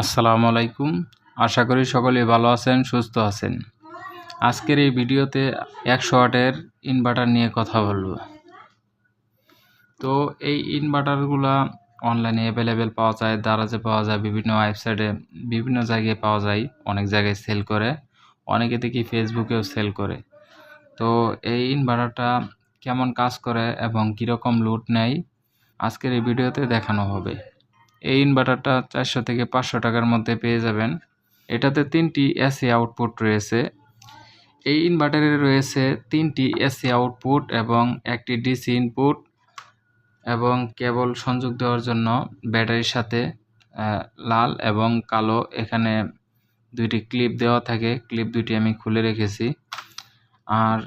আসসালামু আলাইকুম। আশা করি সকলে ভালো আছেন, সুস্থ আছেন। আজকের এই ভিডিওতে একশো ওয়াটের ইনভার্টার নিয়ে কথা বলব। তো এই ইনভার্টারগুলা অনলাইনে অ্যাভেলেবেল পাওয়া যায়, দারাজে পাওয়া যায়, বিভিন্ন ওয়েবসাইটে বিভিন্ন জায়গায় পাওয়া যায়, অনেক জায়গায় সেল করে, অনেকে দেখি ফেসবুকেও সেল করে। তো এই ইনভার্টারটা কেমন কাজ করে এবং কীরকম লুট নেয়, আজকের এই ভিডিওতে দেখানো হবে। এই ইনভার্টারটা চারশো থেকে পাঁচশো টাকার মধ্যে পেয়ে যাবেন। এটাতে তিনটি এসি আউটপুট রয়েছে। এই ইনভার্টারে রয়েছে তিনটি এসি আউটপুট এবং একটি ডিসি ইনপুট এবং কেবল সংযোগ দেওয়ার জন্য ব্যাটারির সাথে লাল এবং কালো এখানে দুইটি ক্লিপ দেওয়া থাকে। ক্লিপ দুইটি আমি খুলে রেখেছি। আর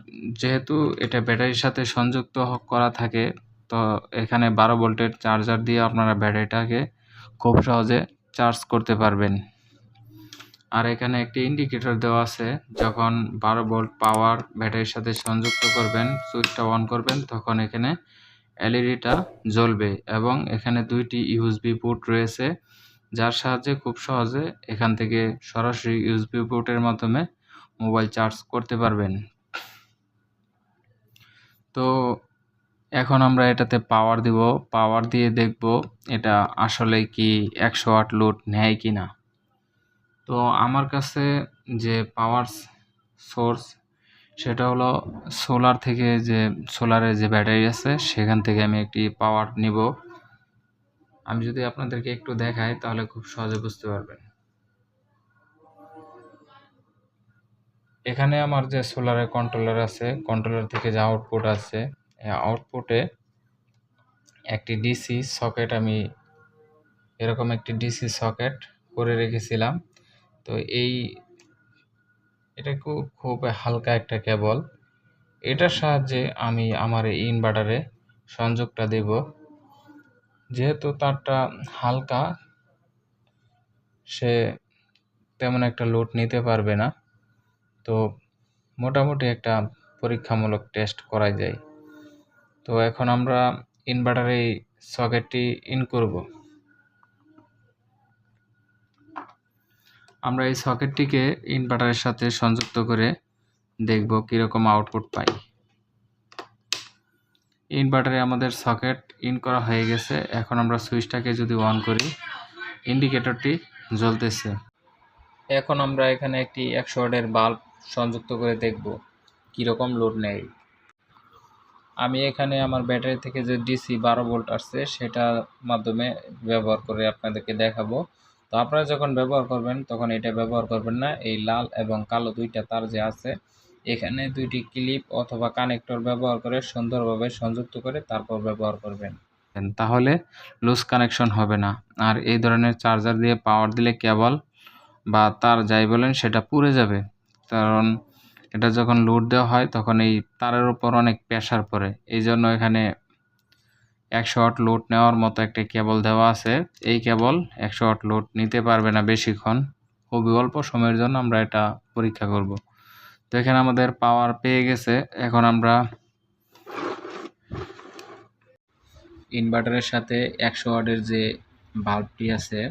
যেহেতু এটা ব্যাটারির সাথে সংযুক্ত করা থাকে, তো এখানে বারো ভোল্টের চার্জার দিয়ে আপনারা ব্যাটারিটাকে খুব সহজে চার্জ করতে পারবেন। আর এখানে একটি ইন্ডিকেটর দেওয়া আছে, যখন বারো ভোল্ট পাওয়ার ব্যাটারির সাথে সংযুক্ত করবেন সুইচটা অন করবেন, তখন এখানে এলইডিটা জ্বলবে এবং এখানে দুইটি ইউএসবি পোর্ট রয়েছে, যার সাহায্যে খুব সহজে এখান থেকে সরাসরি ইউএসবি পোর্টের মাধ্যমে মোবাইল চার্জ করতে পারবেন। তো এখন আমরা এটাতে পাওয়ার দিব। পাওয়ার দিয়ে দেখব এটা আসলে কি একশো আট লোড নেয় কি না তো আমার কাছে যে পাওয়ার সোর্স সেটা হলো সোলার থেকে যে সোলারের যে ব্যাটারি আছে, সেখান থেকে আমি একটি পাওয়ার নিব। আমি যদি আপনাদেরকে একটু দেখাই, তাহলে খুব সহজে বুঝতে পারবেন। এখানে আমার যে সোলারের কন্ট্রোলার আছে কন্ট্রোলার থেকে যে আউটপুট আছে আউটপুটে একটি ডিসি সকেট আমি এরকম একটি ডিসি সকেট করে রেখেছিলাম। তো এই এটা খুব খুব হালকা একটা কেবল এটার সাহায্যে আমি আমার এই ইনভার্টারে সংযোগটা দেব। যেহেতু তারটা হালকা, সে তেমন একটা লোড নিতে পারবে না। তো মোটামুটি একটা পরীক্ষামূলক টেস্ট করা যায়। তো এখন আমরা ইনভার্টারে এই সকেটটি ইন করব। আমরা এই সকেটটিকে ইনভার্টারের সাথে সংযুক্ত করে দেখব কীরকম আউটপুট পাই। ইনভার্টারে আমাদের সকেট ইন করা হয়ে গেছে। এখন আমরা সুইচটাকে যদি অন করি ইন্ডিকেটরটি জ্বলতেছে। এখন আমরা এখানে একটি একশো ওয়াটের বাল্ব সংযুক্ত করে দেখব কীরকম লোড নেয়। আমি এখানে আমার ব্যাটারি থেকে যে ডিসি বারো ভোল্ট আসছে, সেটার মাধ্যমে ব্যবহার করে আপনাদেরকে দেখাবো। তো আপনারা যখন ব্যবহার করবেন, তখন এটা ব্যবহার করবেন না। এই লাল এবং কালো দুইটা তার যে আছে, এখানে দুইটি ক্লিপ অথবা কানেক্টর ব্যবহার করে সুন্দরভাবে সংযুক্ত করে তারপর ব্যবহার করবেন। তাহলে লুজ কানেকশন হবে না। আর এই ধরনের চার্জার দিয়ে পাওয়ার দিলে কেবল বা তার যাই বলেন, সেটা পুড়ে যাবে। কারণ এটা যখন লোড দেওয়া হয়, তখন এই তারের উপর অনেক প্রেশার পড়ে। এই জন্য এখানে একশো আট লোড নেওয়ার মতো একটা কেবল দেওয়া আছে। এই কেবল একশো আট লোড নিতে পারবে না বেশিক্ষণ। খুবই অল্প সময়ের জন্য আমরা এটা পরীক্ষা করব। তো এখানে আমাদের পাওয়ার পেয়ে গেছে। এখন আমরা ইনভার্টারের সাথে একশো ওয়াটের যে বাল্বটি আছে,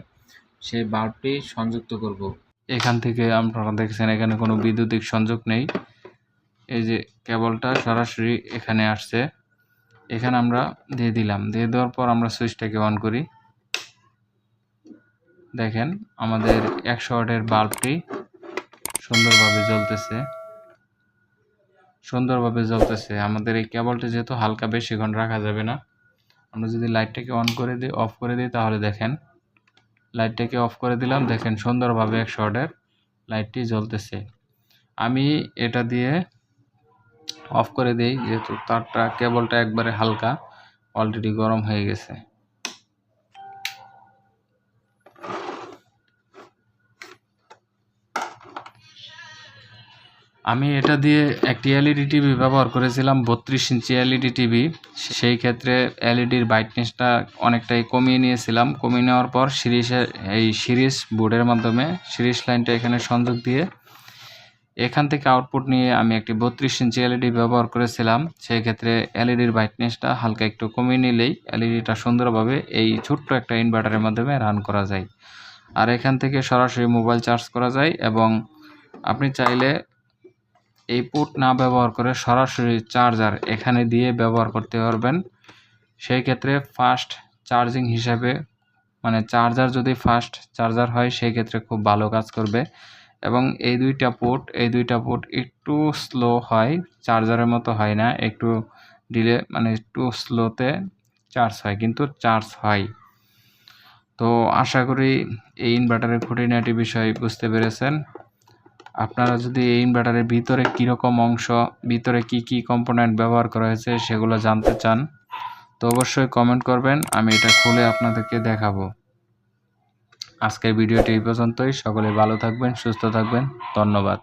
সেই বাল্বটি সংযুক্ত করব। এখান থেকে আপনারা দেখছেন, এখানে কোনো বৈদ্যুতিক সংযোগ নেই। এই যে কেবলটা সরাসরি এখানে আসছে। এখানে আমরা দিয়ে দিলাম। দিয়ে দেওয়ার পর আমরা সুইচটাকে অন করি। দেখেন, আমাদের একশো ওয়াটের বাল্বটি সুন্দরভাবে জ্বলতেছে। সুন্দরভাবে জ্বলতেছে। আমাদের এই কেবলটি যেহেতু হালকা বেশিক্ষণ রাখা যাবে না, আমরা যদি লাইটটাকে অন করে দিই, অফ করে দিই, তাহলে দেখেন লাইটটাকে অফ করে দিলাম। দেখেন সুন্দরভাবে এক শর্টের লাইটটি জ্বলতেছে। আমি এটা দিয়ে অফ করে দিই, যেহেতু তারটা কেবলটা একবারে হালকা অলরেডি গরম হয়ে গেছে। আমি এটা দিয়ে একটি এলইডি টিভি ব্যবহার করেছিলাম, বত্রিশ ইঞ্চি এলইডি টিভি সেই ক্ষেত্রে এলইডির ব্রাইটনেসটা অনেকটাই কমিয়ে নিয়েছিলাম। কমিয়ে নেওয়ার পর সিরিজের এই সিরিজ বোর্ডের মাধ্যমে সিরিজ লাইনটা এখানে সংযোগ দিয়ে এখান থেকে আউটপুট নিয়ে আমি একটি বত্রিশ ইঞ্চি এলইডি ব্যবহার করেছিলাম। সেই ক্ষেত্রে এলইডির ব্রাইটনেসটা হালকা একটু কমিয়ে নিলেই এলইডিটা সুন্দরভাবে এই ছোট্ট একটা ইনভার্টারের মাধ্যমে রান করা যায়। আর এখান থেকে সরাসরি মোবাইল চার্জ করা যায় এবং আপনি চাইলে এই পোর্ট না ব্যবহার করে সরাসরি চার্জার এখানে দিয়ে ব্যবহার করতে পারবেন। সেই ক্ষেত্রে ফাস্ট চার্জিং হিসাবে মানে চার্জার যদি ফাস্ট চার্জার হয়, সেই ক্ষেত্রে খুব ভালো কাজ করবে। এবং এই দুইটা পোর্ট এই দুইটা পোর্ট একটু স্লো হয়, চার্জারের মতো হয় না, একটু ডিলে মানে একটু স্লোতে চার্জ হয়, কিন্তু চার্জ হয়। তো আশা করি এই ইনভার্টারের খুঁটিনাটি বিষয় বুঝতে পেরেছেন। আপনারা যদি এই ইনভার্টারের ভিতরে কীরকম অংশ, ভিতরে কি কি কম্পোনেন্ট ব্যবহার করা হয়েছে সেগুলো জানতে চান, তো অবশ্যই কমেন্ট করবেন, আমি এটা খুলে আপনাদেরকে দেখাবো। আজকের ভিডিওটি এই পর্যন্তই, সকলে ভালো থাকবেন, সুস্থ থাকবেন, ধন্যবাদ।